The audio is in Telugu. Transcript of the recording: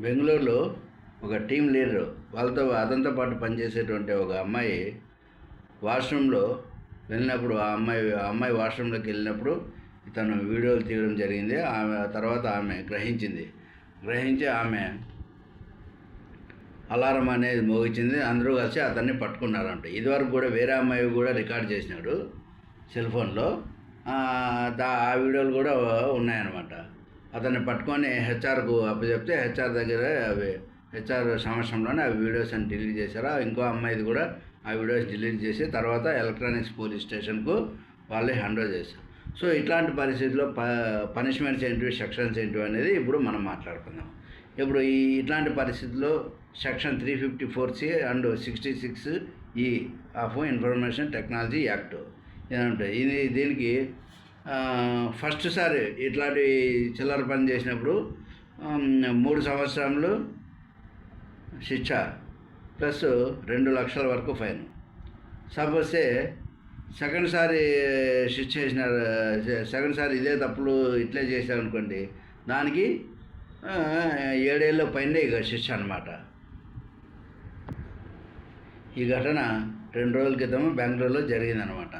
బెంగళూరులో ఒక టీం లీడర్ వాళ్ళతో అతనితో పాటు పనిచేసేటువంటి ఒక అమ్మాయి వాష్రూమ్లో వెళ్ళినప్పుడు ఆ అమ్మాయి ఆ అమ్మాయి వాష్రూమ్లోకి వెళ్ళినప్పుడు తను వీడియోలు తీయడం జరిగింది. ఆమె తర్వాత ఆమె గ్రహించింది. గ్రహించి ఆమె అలారం అనేది మోగించింది. అందరూ కలిసి అతన్ని పట్టుకున్నారంట. ఇదివరకు కూడా వేరే అమ్మాయి కూడా రికార్డ్ చేసినాడు సెల్ ఫోన్లో. దా ఆ వీడియోలు కూడా ఉన్నాయన్నమాట. అతన్ని పట్టుకొని హెచ్ఆర్కు అప్పచెప్తే హెచ్ఆర్ దగ్గర అవి హెచ్ఆర్ సంవత్సరంలోనే ఆ వీడియోస్ అని డిలీట్ చేశారు. ఇంకో అమ్మాయిది కూడా ఆ వీడియోస్ డిలీట్ చేసి తర్వాత ఎలక్ట్రానిక్స్ పోలీస్ స్టేషన్కు వాళ్ళే హ్యాండ్ ఓవర్ చేశారు. సో ఇట్లాంటి పరిస్థితుల్లో ప పనిష్మెంట్స్ ఏంటివి సెక్షన్స్ ఏంటివి అనేది ఇప్పుడు మనం మాట్లాడుకుందాం. ఇప్పుడు ఈ ఇట్లాంటి పరిస్థితుల్లో section three fifty four C and sixty six E of information technology act. ఏదంటే ఇది దీనికి ఫస్ట్ సారి ఇట్లాంటి చిల్లర పని చేసినప్పుడు మూడు సంవత్సరాలు శిక్ష ప్లస్ రెండు లక్షల వరకు ఫైన్. సపోజే సెకండ్ సారి శిక్ష చేసిన సెకండ్ సారి ఇదే తప్పులు ఇట్లే చేశారనుకోండి దానికి ఏడేళ్ళు ఏడేళ్ళ పైన ఇక శిక్ష అనమాట ఈ ఘటన రెండు రోజుల క్రితం బెంగళూరులో జరిగిందనమాట